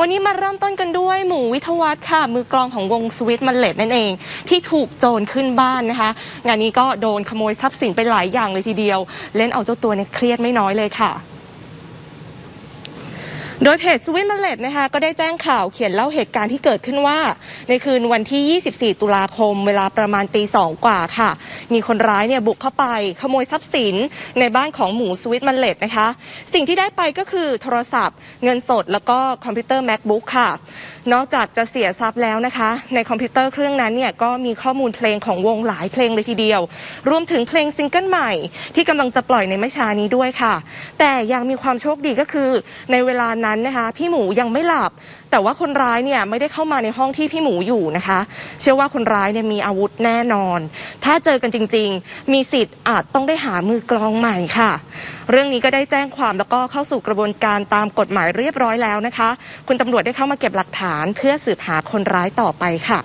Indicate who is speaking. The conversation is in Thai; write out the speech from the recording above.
Speaker 1: วันนี้มาเริ่มต้นกันด้วยหมูวิทวัฒน์ค่ะ มือกลองของวงสวิตมันเลดนั่นเอง ที่ถูกโจรขึ้นบ้านนะคะ งานนี้ก็โดนขโมยทรัพย์สินไปหลายอย่างเลยทีเดียว เล่นเอาเจ้าตัวเนี่ยเครียดไม่น้อยเลยค่ะโดยเพจสวิตมันเลดนะคะก็ได้แจ้งข่าวเขียนเล่าเหตุการณ์ที่เกิดขึ้นว่า ในคืนวันที่ 24 ตุลาคม เวลาประมาณตีสองกว่าค่ะ มีคนร้ายเนี่ยบุกเข้าไปขโมยทรัพย์สินในบ้านของหมูสวิตมันเลดนะคะ สิ่งที่ได้ไปก็คือโทรศัพท์ เงินสดแล้วก็คอมพิวเตอร์ macbook ค่ะ นอกจากจะเสียทรัพย์แล้วนะคะ ในคอมพิวเตอร์เครื่องนั้นเนี่ยก็มีข้อมูลเพลงของวงหลายเพลงเลยทีเดียว รวมถึงเพลงซิงเกิลใหม่ ที่กำลังจะปล่อยในไม่ช้านี้ด้วยค่ะ แต่ยังมีความโชคดีก็คือ ในเวลานั้นนะคะ พี่หมูยังไม่หลับ แต่ว่าคนร้ายเนี่ยไม่ได้เข้ามาในห้องที่พี่หมูอยู่นะคะ เชื่อว่าคนร้ายเนี่ยมีอาวุธแน่นอน ถ้าเจอกันจริง ๆ มีสิทธิ์อาจต้องได้หามือกลองใหม่ค่ะ เรื่องนี้ก็ได้แจ้งความแล้วก็เข้าสู่กระบวนการตามกฎหมายเรียบร้อยแล้วนะคะ คุณตำรวจได้เข้ามาเก็บหลักฐาน เพื่อสืบหาคนร้ายต่อไปค่ะ